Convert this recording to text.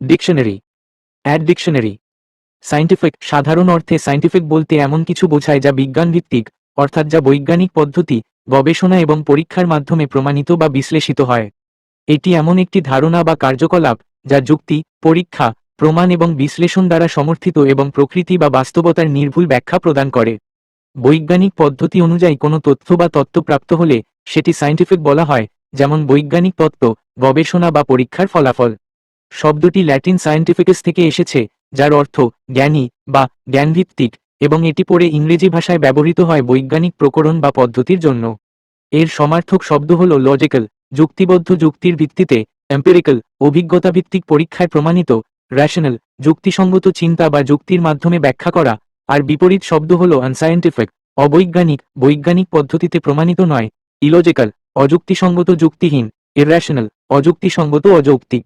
Dictionary add dictionary scientific সাধারণ অর্থে scientific বলতে এমন কিছু বোঝায় যা বিজ্ঞান ভিত্তিক, অর্থাৎ যা বৈজ্ঞানিক পদ্ধতি, গবেষণা এবং পরীক্ষার মাধ্যমে প্রমাণিত বা বিশ্লেষিত হয়। এটি এমন একটি ধারণা বা কার্যকলাপ, যা যুক্তি, পরীক্ষা, প্রমাণ এবং বিশ্লেষণ দ্বারা সমর্থিত এবং প্রকৃতি বা বাস্তবতার নির্ভুল ব্যাখ্যা প্রদান করে। বৈজ্ঞানিক পদ্ধতি অনুযায়ী কোনো তথ্য বা তত্ত্ব প্রাপ্ত হলে সেটি সায়েন্টিফিক বলা হয়, যেমন বৈজ্ঞানিক তত্ত্ব, গবেষণা বা পরীক্ষার ফলাফল। শব্দটি ল্যাটিন সায়েন্টিফিকস থেকে এসেছে, যার অর্থ জ্ঞানী বা জ্ঞানভিত্তিক, এবং এটি পরে ইংরেজি ভাষায় ব্যবহৃত হয় বৈজ্ঞানিক প্রকরণ বা পদ্ধতির জন্য। এর সমার্থক শব্দ হল লজিক্যাল, যুক্তিবদ্ধ যুক্তির ভিত্তিতে, এম্পেরিক্যাল, অভিজ্ঞতাভিত্তিক পরীক্ষায় প্রমাণিত, র্যাশনাল, যুক্তিসঙ্গত চিন্তা বা যুক্তির মাধ্যমে ব্যাখ্যা করা, আর বিপরীত শব্দ হল আনসায়েন্টিফিক, অবৈজ্ঞানিক, বৈজ্ঞানিক পদ্ধতিতে প্রমাণিত নয়, ইলজিক্যাল, অযুক্তিসঙ্গত যুক্তিহীন ইররাশনাল অযুক্তিসঙ্গত অযৌক্তিক